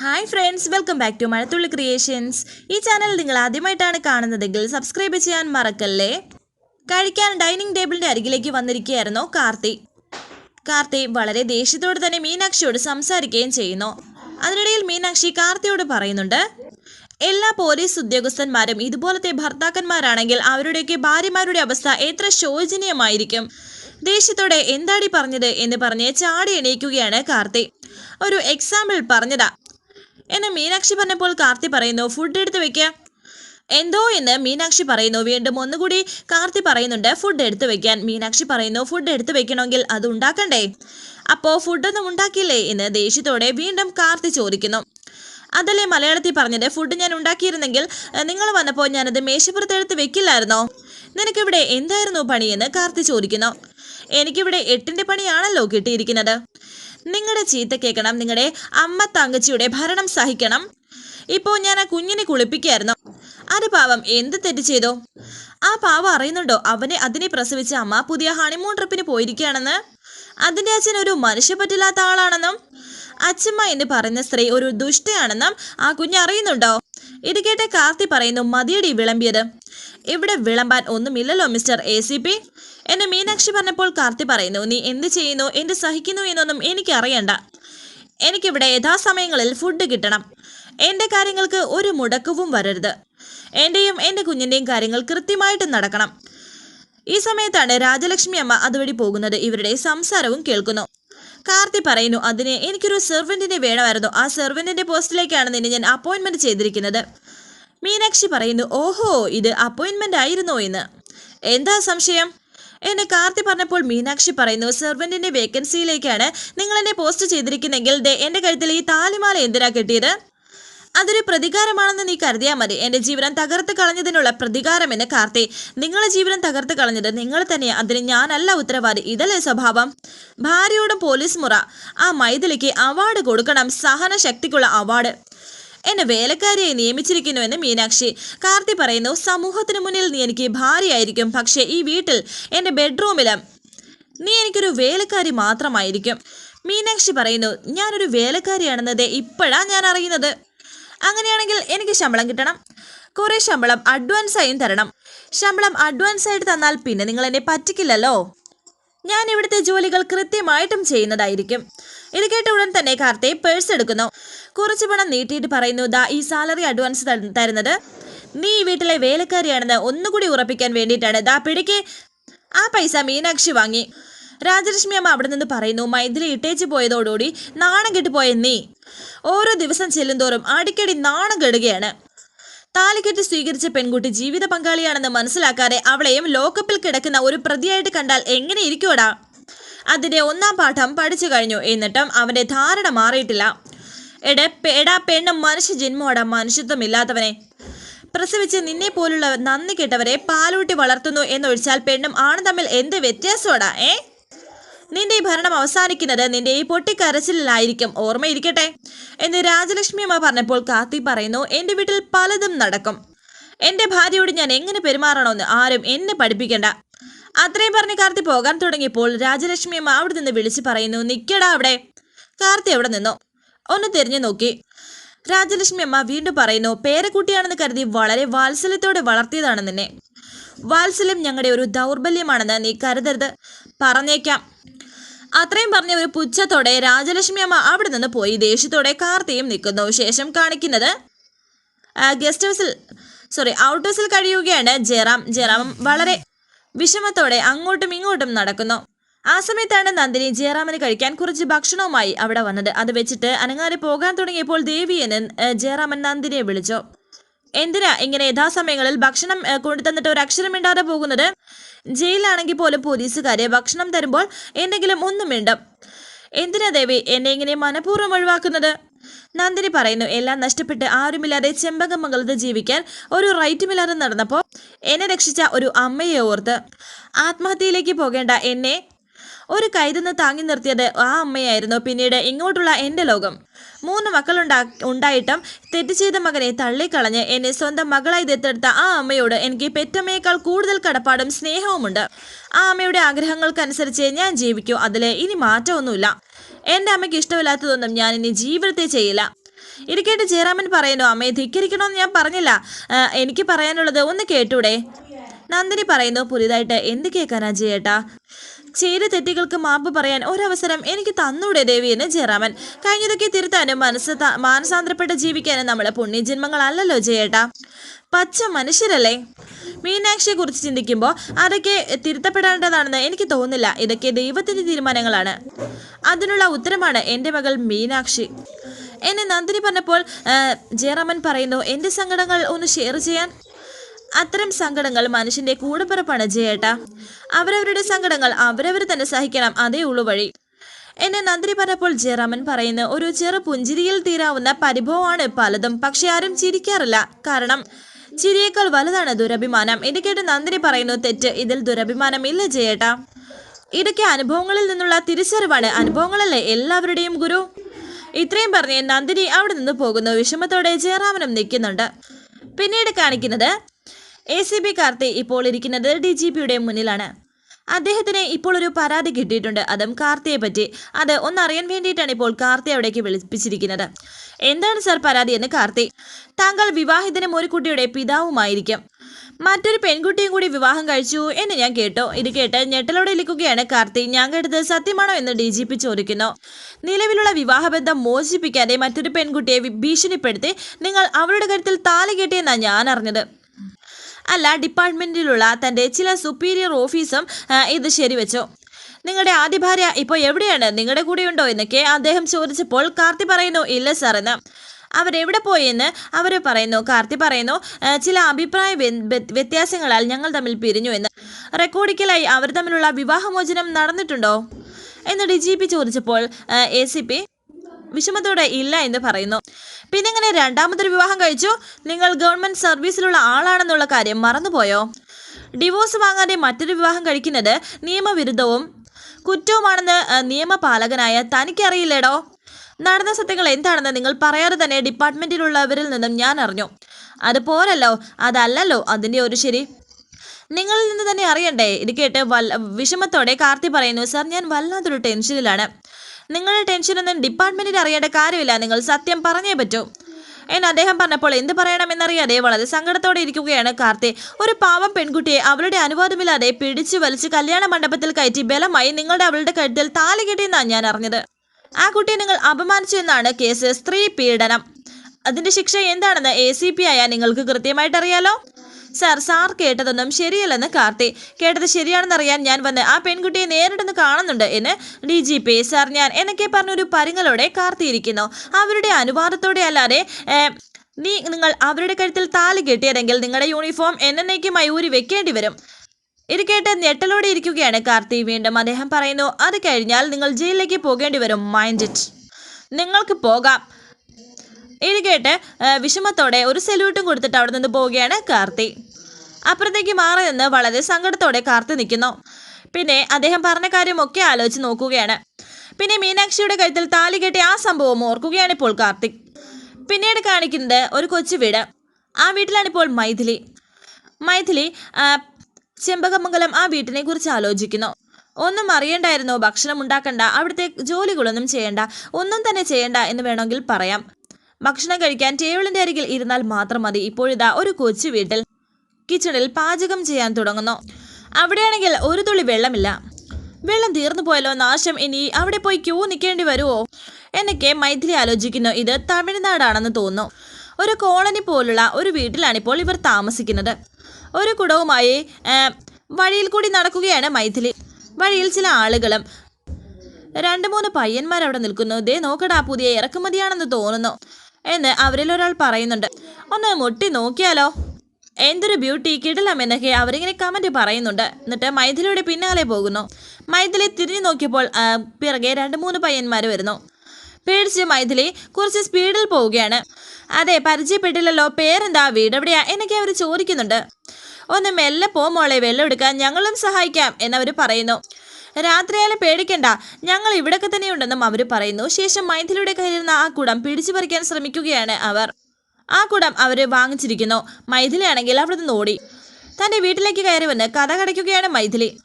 Hi friends welcome back to Mazhathulli creations ഈ channel നിങ്ങൾ ആദ്യമായിട്ടാണ് കാണുന്നതെങ്കിൽ സബ്സ്ക്രൈബ് ചെയ്യാൻ മറക്കല്ലേ? കഴിക്കാൻ ഡൈനിങ് ടേബിളിന്റെ അരികിലേക്ക് വന്നിരിക്കുകയായിരുന്നു കാർത്തി. കാർത്തി വളരെ ദേഷ്യത്തോടെ തന്നെ മീനാക്ഷിയോട് സംസാരിക്കുകയും ചെയ്യുന്നു. അതിനിടയിൽ മീനാക്ഷി കാർത്തിയോട് പറയുന്നുണ്ട് എല്ലാ പോലീസ് ഉദ്യോഗസ്ഥന്മാരും ഇതുപോലത്തെ ഭർത്താക്കന്മാരാണെങ്കിൽ അവരുടെയൊക്കെ ഭാര്യമാരുടെ അവസ്ഥ എത്ര ശോചനീയമായിരിക്കും. ദേഷ്യത്തോടെ എന്താടി പറഞ്ഞത്? എന്ന് പറഞ്ഞ് ചാടി എണീക്കുകയാണ് കാർത്തി. ഒരു എക്സാമ്പിൾ പറഞ്ഞതാ. എന്നെ മീനാക്ഷി പറഞ്ഞപ്പോൾ കാർത്തി പറയുന്നു ഫുഡ് എടുത്ത് വെക്ക. എന്തോ എന്ന് മീനാക്ഷി പറയുന്നു വീണ്ടും ഒന്നുകൂടി കാർത്തി പറയുന്നുണ്ട് ഫുഡ് എടുത്ത് വെക്കാൻ. മീനാക്ഷി പറയുന്നു ഫുഡ് എടുത്ത് വെക്കണമെങ്കിൽ അത് ഉണ്ടാക്കണ്ടേ? അപ്പോൾ ഫുഡൊന്നും ഉണ്ടാക്കിയില്ലേ? എന്ന് ദേഷ്യത്തോടെ വീണ്ടും കാർത്തി ചോദിക്കുന്നു. അതല്ലേ മലയാളത്തിൽ പറഞ്ഞത്? ഫുഡ് ഞാൻ ഉണ്ടാക്കിയിരുന്നെങ്കിൽ നിങ്ങൾ വന്നപ്പോൾ ഞാനത് മേശപ്പുറത്ത് എടുത്ത് വെക്കില്ലായിരുന്നോ? നിനക്കിവിടെ എന്തായിരുന്നു പണിയെന്ന് കാർത്തി ചോദിക്കുന്നു. എനിക്കിവിടെ എട്ടിന്റെ പണിയാണല്ലോ കിട്ടിയിരിക്കുന്നത്. നിങ്ങളുടെ ചീത്ത കേൾക്കണം. നിങ്ങളുടെ അമ്മ തങ്കച്ചിയുടെ ഭരണം സഹിക്കണം. ഇപ്പോൾ ഞാൻ ആ കുഞ്ഞിനെ കുളിപ്പിക്കായിരുന്നു. അത് പാവം എന്ത് തെറ്റ് ചെയ്തോ? ആ പാവം അറിയുന്നുണ്ടോ? അവനെ അതിനെ പ്രസവിച്ച അമ്മ പുതിയ ഹണിമൂൺ ട്രിപ്പിന് പോയിരിക്കുകയാണെന്ന്. അതിന്റെ അച്ഛൻ ഒരു മനുഷ്യപ്പറ്റില്ലാത്ത ആളാണെന്നും അച്ഛമ്മ എന്ന് പറയുന്ന സ്ത്രീ ഒരു ദുഷ്ടയാണെന്നും ആ കുഞ്ഞ് അറിയുന്നുണ്ടോ? ഇത് കേട്ട കാർത്തി പറയുന്നു മതിയടി വിളമ്പിയത്. ഇവിടെ വിളമ്പാൻ ഒന്നുമില്ലല്ലോ മിസ്റ്റർ എ സി പി എന്നെ മീനാക്ഷി പറഞ്ഞപ്പോൾ കാർത്തി പറയുന്നു നീ എന്ത് ചെയ്യുന്നു? എന്ത് സഹിക്കുന്നു എന്നൊന്നും എനിക്ക് എനിക്കറിയണ്ട. എനിക്കിവിടെ യഥാസമയങ്ങളിൽ ഫുഡ് കിട്ടണം. എന്റെ കാര്യങ്ങൾക്ക് ഒരു മുടക്കവും വരരുത്. എന്റെയും എന്റെ കുഞ്ഞിന്റെയും കാര്യങ്ങൾ കൃത്യമായിട്ട് നടക്കണം. ഈ സമയത്താണ് രാജലക്ഷ്മി അമ്മ അതുവഴി പോകുന്നത്. ഇവരുടെ സംസാരവും കേൾക്കുന്നു. കാർത്തി പറയുന്നു അതിന് എനിക്കൊരു സെർവന്റിനെ വേണമായിരുന്നു. ആ സെർവന്റിന്റെ പോസ്റ്റിലേക്കാണ് നിന്നെ ഞാൻ അപ്പോയിൻമെന്റ് ചെയ്തിരിക്കുന്നത്. മീനാക്ഷി പറയുന്നു ഓഹോ ഇത് അപ്പോയിൻമെന്റ് ആയിരുന്നോ എന്ന്? എന്താ സംശയം? എന്നെ കാർത്തി പറഞ്ഞപ്പോൾ മീനാക്ഷി പറയുന്നു സെർവന്റിന്റെ വേക്കൻസിയിലേക്കാണ് നിങ്ങൾ എന്നെ പോസ്റ്റ് ചെയ്തിരിക്കുന്നെങ്കിൽ ദേ എന്റെ കഴുത്തിൽ ഈ താലിമാല എന്തിനാ കെട്ടിയത്? അതൊരു പ്രതികാരമാണെന്ന് നീ കരുതിയാൽ മതി. എന്റെ ജീവനം തകർത്ത് കളഞ്ഞതിനുള്ള പ്രതികാരമെന്ന് കാർത്തി. നിങ്ങളെ ജീവനം തകർത്ത് കളഞ്ഞത് നിങ്ങൾ തന്നെ അതിന് ഞാനല്ല ഉത്തരവാദി. ഇതല്ലേ സ്വഭാവം? ഭാര്യയോടും പോലീസ് മുറ. ആ മൈഥിലിക്ക് അവാർഡ് കൊടുക്കണം. സഹന ശക്തിക്കുള്ള അവാർഡ്. എന്നെ വേലക്കാരിയായി നിയമിച്ചിരിക്കുന്നുവെന്ന് മീനാക്ഷി. കാർത്തി പറയുന്നു സമൂഹത്തിന് മുന്നിൽ നീ എനിക്ക് ഭാര്യയായിരിക്കും. പക്ഷേ ഈ വീട്ടിൽ എന്റെ ബെഡ്റൂമിലും നീ എനിക്കൊരു വേലക്കാരി മാത്രമായിരിക്കും. മീനാക്ഷി പറയുന്നു ഞാനൊരു വേലക്കാരിയാണെന്നത് ഇപ്പോഴാണ് ഇപ്പോഴാ ഞാൻ അറിയുന്നത്. അങ്ങനെയാണെങ്കിൽ എനിക്ക് ശമ്പളം കിട്ടണം. കുറേ ശമ്പളം അഡ്വാൻസ് ആയും തരണം. ശമ്പളം അഡ്വാൻസ് ആയിട്ട് തന്നാൽ പിന്നെ നിങ്ങൾ എന്നെ പറ്റിക്കില്ലല്ലോ. ഞാൻ ഇവിടുത്തെ ജോലികൾ കൃത്യമായിട്ടും ചെയ്യുന്നതായിരിക്കും. ഇത് കേട്ട ഉടൻ തന്നെ കാർത്തെ പേഴ്സ് എടുക്കുന്നു. കുറച്ച് പണം നീട്ടിയിട്ട് പറയുന്നു ദാ ഈ സാലറി അഡ്വാൻസ് തരുന്നത് നീ ഈ വീട്ടിലെ വേലക്കാരിയാണെന്ന് ഒന്നുകൂടി ഉറപ്പിക്കാൻ വേണ്ടിയിട്ടാണ്. ദാ പിടിക്ക്. ആ പൈസ മീനാക്ഷി വാങ്ങി. രാജലക്ഷ്മി അമ്മ അവിടെ നിന്ന് പറയുന്നു മൈഥിലി ഇട്ടേച്ച് പോയതോടുകൂടി നാണം കെട്ടുപോയ നീ. ഓരോ ദിവസം ചെല്ലുന്തോറും അടിക്കടി നാണം കെടുകയാണ്. താലിക്കെട്ട് സ്വീകരിച്ച പെൺകുട്ടി ജീവിത പങ്കാളിയാണെന്ന് മനസ്സിലാക്കാതെ അവളെയും ലോക്കപ്പിൽ കിടക്കുന്ന ഒരു പ്രതിയായിട്ട് കണ്ടാൽ എങ്ങനെ ഇരിക്കുവടാ? അതിന്റെ ഒന്നാം പാഠം പഠിച്ചു കഴിഞ്ഞു. എന്നിട്ടും അവന്റെ ധാരണ മാറിയിട്ടില്ല. എടെ എടാ പെണ്ണും മനുഷ്യ ജന്മോടാ മനുഷ്യത്വമില്ലാത്തവനെ പ്രസവിച്ച് നിന്നെ പോലുള്ള നന്ദി കെട്ടവരെ പാലൂട്ടി വളർത്തുന്നു എന്നൊഴിച്ചാൽ പെണ്ണും ആണ് തമ്മിൽ എന്ത് വ്യത്യാസമാടാ ഏ? നിന്റെ ഈ ഭരണം അവസാനിക്കുന്നത് നിന്റെ ഈ പൊട്ടിക്കരച്ചിലായിരിക്കും ഓർമ്മയിരിക്കട്ടെ എന്ന് രാജലക്ഷ്മി അമ്മ പറഞ്ഞപ്പോൾ കാർത്തി പറയുന്നു എന്റെ വീട്ടിൽ പലതും നടക്കും. എന്റെ ഭാര്യയോട് ഞാൻ എങ്ങനെ പെരുമാറണമെന്ന് ആരും എന്നെ പഠിപ്പിക്കണ്ട. അത്രയും പറഞ്ഞ് കാർത്തി പോകാൻ തുടങ്ങിയപ്പോൾ രാജലക്ഷ്മി അമ്മ അവിടെ നിന്ന് വിളിച്ചു പറയുന്നു നിക്കടാ അവിടെ. കാർത്തി അവിടെ നിന്നു. ഒന്ന് തിരിഞ്ഞു നോക്കി. രാജലക്ഷ്മി അമ്മ വീണ്ടും പറയുന്നു പേരക്കുട്ടിയാണെന്ന് കരുതി വളരെ വാത്സല്യത്തോടെ വളർത്തിയതാണ് നിന്നെ. വാത്സല്യം ഞങ്ങളുടെ ഒരു ദൗർബല്യമാണെന്ന് നീ കരുതരുത്. പറഞ്ഞേക്കാം. അത്രയും പറഞ്ഞ ഒരു പുച്ഛത്തോടെ രാജലക്ഷ്മി അമ്മ അവിടെ നിന്ന് പോയി. ദേഷ്യത്തോടെ കാർത്തിയും നിൽക്കുന്നു. ശേഷം കാണിക്കുന്നത് ഗസ്റ്റ് ഹൗസിൽ സോറി ഔട്ട് ഹൗസിൽ കഴിയുകയാണ് ജയറാം. ജയറാം വളരെ വിഷമത്തോടെ അങ്ങോട്ടും ഇങ്ങോട്ടും നടക്കുന്നു. ആ സമയത്താണ് നന്ദിനി ജയറാമിന് കഴിക്കാൻ കുറച്ച് ഭക്ഷണവുമായി അവിടെ വന്നത്. അത് വെച്ചിട്ട് അനങ്ങാതെ പോകാൻ തുടങ്ങിയപ്പോൾ ദേവിയെന്ന് ജയറാമൻ നന്ദിനിയെ വിളിച്ചു. എന്തിനാ ഇങ്ങനെ യഥാസമയങ്ങളിൽ ഭക്ഷണം കൊണ്ടുതന്നിട്ട് കൊണ്ടു തന്നിട്ട് ഒരു അക്ഷരം മിണ്ടാതെ പോകുന്നത്? ജയിലാണെങ്കിൽ പോലും പോലീസുകാരെ ഭക്ഷണം തരുമ്പോൾ എന്തെങ്കിലും ഒന്നും മിണ്ടും. എന്തിനാ ദേവി എന്നെ ഇങ്ങനെ മനഃപൂർവം ഒഴിവാക്കുന്നത്? നന്ദിനി പറയുന്നു എല്ലാം നഷ്ടപ്പെട്ട് ആരുമില്ലാതെ ചെമ്പകമംഗലത്ത് ജീവിക്കാൻ ഒരു റൈറ്റുമില്ലാതെ നടന്നപ്പോൾ എന്നെ രക്ഷിച്ച ഒരു അമ്മയെ ഓർത്ത് ആത്മഹത്യയിലേക്ക് പോകേണ്ട എന്നെ ഒരു കൈതെന്ന് താങ്ങി നിർത്തിയത് ആ അമ്മയായിരുന്നു പിന്നീട് ഇങ്ങോട്ടുള്ള എന്റെ ലോകം. മൂന്ന് മക്കളുണ്ടാ ഉണ്ടായിട്ടും തെറ്റ് ചെയ്ത മകനെ തള്ളിക്കളഞ്ഞ് എന്നെ സ്വന്തം മകളായി ദത്തെടുത്ത ആ അമ്മയോട് എനിക്ക് പെറ്റമ്മയേക്കാൾ കൂടുതൽ കടപ്പാടും സ്നേഹവുമുണ്ട്. ആ അമ്മയുടെ ആഗ്രഹങ്ങൾക്കനുസരിച്ച് ഞാൻ ജീവിക്കൂ. അതിൽ ഇനി മാറ്റമൊന്നുമില്ല. എന്റെ അമ്മയ്ക്ക് ഇഷ്ടമില്ലാത്തതൊന്നും ഞാൻ ഇനി ജീവിതത്തെ ചെയ്യില്ല. ഇരിക്കേട്ട് ജയറാമൻ പറയുന്നു അമ്മയെ ധിക്കരിക്കണമെന്ന് ഞാൻ പറഞ്ഞില്ല. എനിക്ക് പറയാനുള്ളത് ഒന്ന് കേട്ടൂടെ? നന്ദിനി പറയുന്നു പുതിയതായിട്ട് എന്ത് കേൾക്കാനാ ചേട്ടാ ചെയ്ത തെറ്റുകൾക്ക് മാപ്പ് പറയാൻ ഒരവസരം എനിക്ക് തന്നൂടെ ദേവി എന്ന് ജയറാമൻ. കഴിഞ്ഞതൊക്കെ തിരുത്താനും മനസ്സ് മാനസാന്തരപ്പെട്ട് ജീവിക്കാനും നമ്മളെ പുണ്യജന്മങ്ങളല്ലല്ലോ ജയേട്ടാ. പച്ച മനുഷ്യരല്ലേ? മീനാക്ഷിയെ കുറിച്ച് ചിന്തിക്കുമ്പോൾ അതൊക്കെ തിരുത്തപ്പെടേണ്ടതാണെന്ന് എനിക്ക് തോന്നുന്നില്ല. ഇതൊക്കെ ദൈവത്തിന്റെ തീരുമാനങ്ങളാണ്. അതിനുള്ള ഉത്തരമാണ് എന്റെ മകൾ മീനാക്ഷി. എന്നെ നന്ദിനി പറഞ്ഞപ്പോൾ ജയറാമൻ പറയുന്നു എന്റെ സങ്കടങ്ങൾ ഒന്ന് ഷെയർ ചെയ്യാൻ. അത്തരം സങ്കടങ്ങൾ മനുഷ്യന്റെ കൂടപ്പിറപ്പാണ് ജയേട്ട അവരവരുടെ സങ്കടങ്ങൾ അവരവർ തന്നെ സഹിക്കണം അതേ ഉള്ളു വഴി. എന്നെ നന്ദി പറഞ്ഞപ്പോൾ ജയറാമൻ പറയുന്നു ഒരു ചെറു പുഞ്ചിരിയിൽ തീരാവുന്ന പരിഭവമാണ് പലതും പക്ഷെ ആരും ചിരിക്കാറില്ല. കാരണം ചിരിയേക്കാൾ വലുതാണ് ദുരഭിമാനം. ഇത് കേട്ട് നന്ദിനി പറയുന്നു തെറ്റ് ഇതിൽ ദുരഭിമാനം ഇല്ല ജയേട്ട. ഇതൊക്കെ അനുഭവങ്ങളിൽ നിന്നുള്ള തിരിച്ചറിവാണ്. അനുഭവങ്ങളല്ലേ എല്ലാവരുടെയും ഗുരു. ഇത്രയും പറഞ്ഞ് നന്ദിനി അവിടെ നിന്ന് പോകുന്നു. വിഷമത്തോടെ ജയറാമനും നിൽക്കുന്നുണ്ട്. പിന്നീട് കാണിക്കുന്നത് എ സി ബി കാർത്തി ഇപ്പോൾ ഇരിക്കുന്നത് ഡി ജി പിയുടെ മുന്നിലാണ്. അദ്ദേഹത്തിന് ഇപ്പോൾ ഒരു പരാതി കിട്ടിയിട്ടുണ്ട്. അതും കാർത്തിയെ പറ്റി അത് ഒന്നറിയാൻ വേണ്ടിയിട്ടാണ് ഇപ്പോൾ കാർത്തി അവിടേക്ക് വിളിപ്പിച്ചിരിക്കുന്നത്. എന്താണ് സർ പരാതി എന്ന് കാർത്തി. താങ്കൾ വിവാഹിതനും ഒരു കുട്ടിയുടെ പിതാവുമായിരിക്കും. മറ്റൊരു പെൺകുട്ടിയും കൂടി വിവാഹം കഴിച്ചു എന്ന് ഞാൻ കേട്ടോ. ഇത് കേട്ട് ഞെട്ടലോടെ ഇരിക്കുകയാണ് കാർത്തി. ഞാൻ കേട്ടത് സത്യമാണോ എന്ന് ഡി ജി പി ചോദിക്കുന്നു. നിലവിലുള്ള വിവാഹബന്ധം മോചിപ്പിക്കാതെ മറ്റൊരു പെൺകുട്ടിയെ ഭീഷണിപ്പെടുത്തി നിങ്ങൾ അവരുടെ കരുത്തിൽ താലി കെട്ടിയെന്നാണ് ഞാൻ അറിഞ്ഞത്. അല്ല ഡിപ്പാർട്ട്മെന്റിലുള്ള തന്റെ ചില സുപ്പീരിയർ ഓഫീസും ഇത് ശരിവെച്ചു. നിങ്ങളുടെ ആദ്യ ഭാര്യ ഇപ്പോൾ എവിടെയാണ്? നിങ്ങളുടെ കൂടെ ഉണ്ടോ എന്നൊക്കെ അദ്ദേഹം ചോദിച്ചപ്പോൾ കാർത്തി പറയുന്നു ഇല്ല സാർ എന്ന് അവരെവിടെ പോയി എന്ന് അവർ പറയുന്നു കാർത്തി പറയുന്നു ചില അഭിപ്രായ വ്യ- വ്യ- വ്യത്യാസങ്ങളാൽ ഞങ്ങൾ തമ്മിൽ പിരിഞ്ഞു എന്ന്. റെക്കോർഡിക്കലായി അവർ തമ്മിലുള്ള വിവാഹമോചനം നടന്നിട്ടുണ്ടോ? എന്ന് ഡി ജി പി ചോദിച്ചപ്പോൾ എ സി പി വിഷമത്തോടെ ഇല്ല എന്ന് പറയുന്നു. പിന്നെ ഇങ്ങനെ രണ്ടാമതൊരു വിവാഹം കഴിച്ചു. നിങ്ങൾ ഗവൺമെന്റ് സർവീസിലുള്ള ആളാണെന്നുള്ള കാര്യം മറന്നുപോയോ? ഡിവോഴ്സ് വാങ്ങാതെ മറ്റൊരു വിവാഹം കഴിക്കുന്നത് നിയമവിരുദ്ധവും കുറ്റവുമാണെന്ന് നിയമപാലകനായ തനിക്കറിയില്ലേടോ നടന്ന സത്യങ്ങൾ എന്താണെന്ന് നിങ്ങൾ പറയാതെ തന്നെ ഡിപ്പാർട്ട്മെന്റിലുള്ളവരിൽ നിന്നും ഞാൻ അറിഞ്ഞു. അതുപോലല്ലോ അതല്ലല്ലോ അതിന്റെ ഒരു ശരി. നിങ്ങളിൽ നിന്ന് തന്നെ അറിയണ്ടേ? ഇത് കേട്ട് വല്ല വിഷമത്തോടെ കാർത്തി പറയുന്നു സാർ ഞാൻ വല്ലാത്തൊരു ടെൻഷനിലാണ്. നിങ്ങളുടെ ടെൻഷനൊന്നും ഡിപ്പാർട്ട്മെന്റിന് അറിയേണ്ട കാര്യമില്ല. നിങ്ങൾ സത്യം പറഞ്ഞേ പറ്റൂ. എന്ന് അദ്ദേഹം പറഞ്ഞപ്പോൾ എന്ത് പറയണമെന്നറിയാതെ വളരെ സങ്കടത്തോടെ ഇരിക്കുകയാണ് കാർത്തി. ഒരു പാവം പെൺകുട്ടിയെ അവളുടെ അനുവാദമില്ലാതെ പിടിച്ചു വലിച്ച് കല്യാണ മണ്ഡപത്തിൽ കയറ്റി ബലമായി നിങ്ങളുടെ അവളുടെ കഴുത്തിൽ താലി കെട്ടിയെന്നാണ് ഞാൻ അറിഞ്ഞത്. ആ കുട്ടിയെ നിങ്ങൾ അപമാനിച്ചു എന്നാണ് കേസ് സ്ത്രീ പീഡനം. അതിന്റെ ശിക്ഷ എന്താണെന്ന് എ സി പി ആയ നിങ്ങൾക്ക് കൃത്യമായിട്ട് അറിയാലോ സാർ സാർ കേട്ടതൊന്നും ശരിയല്ലെന്ന് കാർത്തി. കേട്ടത് ശരിയാണെന്നറിയാൻ ഞാൻ വന്ന് ആ പെൺകുട്ടിയെ നേരിടുന്ന് കാണുന്നുണ്ട് എന്ന് ഡി ജി പി. സാർ ഞാൻ എന്നൊക്കെ പറഞ്ഞൊരു പരിങ്ങളോടെ കാർത്തിയിരിക്കുന്നു. അവരുടെ അനുവാദത്തോടെ അല്ലാതെ നീ നിങ്ങൾ അവരുടെ കഴുത്തിൽ താലി കെട്ടിയതെങ്കിൽ നിങ്ങളുടെ യൂണിഫോം എന്നേക്കുമായി ഊരി വെക്കേണ്ടി വരും. ഇത് കേട്ട് ഞെട്ടലോടെ ഇരിക്കുകയാണ് കാർത്തി. വീണ്ടും അദ്ദേഹം പറയുന്നു അത് കഴിഞ്ഞാൽ നിങ്ങൾ ജയിലിലേക്ക് പോകേണ്ടി വരും മൈൻഡ് ഇറ്റ് നിങ്ങൾക്ക് പോകാം. ഇത് കേട്ട് വിഷമത്തോടെ ഒരു സല്യൂട്ടും കൊടുത്തിട്ട് അവിടെ നിന്ന് പോവുകയാണ് കാർത്തി. അപ്പുറത്തേക്ക് മാറി നിന്ന് വളരെ സങ്കടത്തോടെ കാർത്ത് നിൽക്കുന്നു. പിന്നെ അദ്ദേഹം പറഞ്ഞ കാര്യമൊക്കെ ആലോചിച്ച് നോക്കുകയാണ്. പിന്നെ മീനാക്ഷിയുടെ കഴുത്തിൽ താലി കെട്ടി ആ സംഭവം ഓർക്കുകയാണ് ഇപ്പോൾ കാർത്തിക്. പിന്നീട് കാണിക്കുന്നത് ഒരു കൊച്ചു വീട്. ആ വീട്ടിലാണ് ഇപ്പോൾ മൈഥിലി. മൈഥിലി ചെമ്പകമംഗലം ആ വീട്ടിനെ കുറിച്ച് ആലോചിക്കുന്നു. ഒന്നും അറിയണ്ടായിരുന്നു ഭക്ഷണം ഉണ്ടാക്കണ്ട അവിടുത്തെ ജോലികളൊന്നും ചെയ്യണ്ട ഒന്നും തന്നെ ചെയ്യണ്ട എന്ന് വേണമെങ്കിൽ പറയാം. ഭക്ഷണം കഴിക്കാൻ ടേബിളിന്റെ അരികിൽ ഇരുന്നാൽ മാത്രം മതി. ഇപ്പോഴിതാ ഒരു കൊച്ചു വീട്ടിൽ കിച്ചണിൽ പാചകം ചെയ്യാൻ തുടങ്ങുന്നു. അവിടെയാണെങ്കിൽ ഒരു തുള്ളി വെള്ളമില്ല. വെള്ളം തീർന്നു പോയല്ലോ നാശം? ഇനി അവിടെ പോയി ക്യൂ നിൽക്കേണ്ടി വരുമോ എന്നൊക്കെ മൈഥിലി ആലോചിക്കുന്നു. ഇത് തമിഴ്നാടാണെന്ന് തോന്നുന്നു. ഒരു കോളനി പോലുള്ള ഒരു വീട്ടിലാണിപ്പോൾ ഇവർ താമസിക്കുന്നത്. ഒരു കുടവുമായി വഴിയിൽ കൂടി നടക്കുകയാണ് മൈഥിലി. വഴിയിൽ ചില ആളുകളും രണ്ട് മൂന്ന് പയ്യന്മാർ അവിടെ നിൽക്കുന്നു. ദേ നോക്കടാ പുതിയ ഇറക്കുമതിയാണെന്ന് തോന്നുന്നു എന്ന് അവരിൽ ഒരാൾ പറയുന്നുണ്ട്. ഒന്ന് മുട്ടി നോക്കിയാലോ? എന്തൊരു ബ്യൂട്ടി കിടലം എന്നൊക്കെ അവരിങ്ങനെ കമന്റ് പറയുന്നുണ്ട്. എന്നിട്ട് മൈഥിലിയുടെ പിന്നാലെ പോകുന്നു. മൈഥിലി തിരിഞ്ഞു നോക്കിയപ്പോൾ പിറകെ രണ്ട് മൂന്ന് പയ്യന്മാർ വരുന്നു. പേടിച്ച് മൈഥിലി കുറച്ച് സ്പീഡിൽ പോവുകയാണ്. അതെ പരിചയപ്പെട്ടില്ലല്ലോ പേരെന്താ വീടെവിടെയാ എന്നൊക്കെ അവർ ചോദിക്കുന്നുണ്ട്. ഒന്ന് മെല്ലെ പോ മോളെ വെള്ളം എടുക്കാൻ ഞങ്ങളും സഹായിക്കാം എന്നവർ പറയുന്നു. രാത്രിയാലും പേടിക്കണ്ട ഞങ്ങൾ ഇവിടൊക്കെ തന്നെയുണ്ടെന്നും അവർ പറയുന്നു. ശേഷം മൈഥിലിയുടെ കയ്യിലിരുന്ന ആ കുടം പിടിച്ചു പറിക്കാൻ ശ്രമിക്കുകയാണ് അവർ. ആ കുടം അവർ വാങ്ങിച്ചിരിക്കുന്നു. മൈഥിലിയാണെങ്കിൽ അവിടെ നിന്ന് ഓടി. തന്റെ വീട്ടിലേക്ക് കയറി വന്ന് കഥ കടയ്ക്കുകയാണ് മൈഥിലി.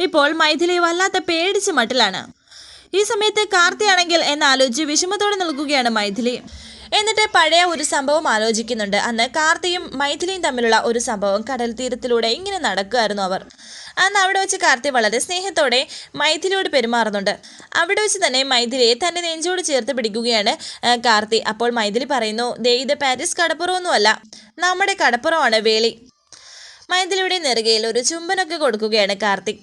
ഇപ്പോൾ മൈഥിലി വല്ലാത്ത പേടിച്ച് മട്ടിലാണ്. ഈ സമയത്ത് കാർത്തിയാണെങ്കിൽ എന്നാലോചിച്ച് വിഷമത്തോടെ നിൽക്കുകയാണ് മൈഥിലി. എന്നിട്ട് പഴയ ഒരു സംഭവം ആലോചിക്കുന്നുണ്ട്. അന്ന് കാർത്തിയും മൈഥിലിയും തമ്മിലുള്ള ഒരു സംഭവം കടൽ തീരത്തിലൂടെ ഇങ്ങനെ നടക്കുമായിരുന്നു അവർ. അന്ന് അവിടെ വെച്ച് കാർത്തി വളരെ സ്നേഹത്തോടെ മൈഥിലിയോട് പെരുമാറുന്നുണ്ട്. അവിടെ വെച്ച് തന്നെ മൈഥിലിയെ തന്റെ നെഞ്ചോട് ചേർത്ത് പിടിക്കുകയാണ് കാർത്തി. അപ്പോൾ മൈഥിലി പറയുന്നു ദേ ഇത് പാരീസ് കടപ്പുറമൊന്നുമല്ല നമ്മുടെ കടപ്പുറമാണ് വേളി. മൈഥിലിയുടെ നെറുകയിൽ ഒരു ചുംബനൊക്കെ കൊടുക്കുകയാണ് കാർത്തിക്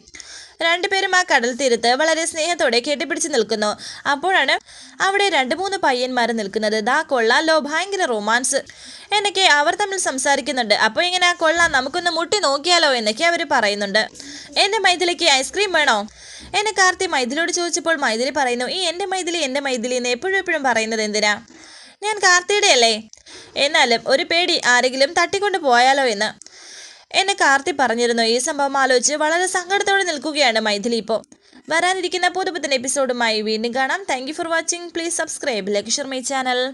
രണ്ടുപേരും ആ കടൽ തീരത്ത് വളരെ സ്നേഹത്തോടെ കെട്ടിപ്പിടിച്ച് നിൽക്കുന്നു. അപ്പോഴാണ് അവിടെ രണ്ട് മൂന്ന് പയ്യന്മാർ നിൽക്കുന്നത്. ദാ കൊള്ളാലോ ഭയങ്കര റൊമാൻസ്. എന്നൊക്കെ അവർ തമ്മിൽ സംസാരിക്കുന്നുണ്ട്. അപ്പോൾ ഇങ്ങനെ ആ കൊള്ളാം നമുക്കൊന്ന് മുട്ടി നോക്കിയാലോ എന്നൊക്കെ അവർ പറയുന്നുണ്ട്. എന്റെ മൈഥിലിക്ക് ഐസ്ക്രീം വേണോ? എന്നെ കാർത്തി മൈഥിലിയോട് ചോദിച്ചപ്പോൾ മൈഥിലി പറയുന്നു ഈ എന്റെ മൈഥിലി എന്റെ മൈഥിലി എന്ന് എപ്പോഴും എപ്പോഴും പറയുന്നത് എന്തിനാ? ഞാൻ കാർത്തിയുടെ അല്ലേ എന്നാലും ഒരു പേടി ആരെങ്കിലും തട്ടിക്കൊണ്ട് പോയാലോ എന്ന്. എന്നെ കാർത്തി പറഞ്ഞിരുന്നു. ഈ സംഭവം ആലോചിച്ച് വളരെ സങ്കടത്തോടെ നിൽക്കുകയാണ് മൈഥിലി ഇപ്പോൾ. വരാനിരിക്കുന്ന പുതുപുത്തൻ എപ്പിസോഡുമായി വീണ്ടും കാണാം. Thank for watching please subscribe ലക്ഷർ my channel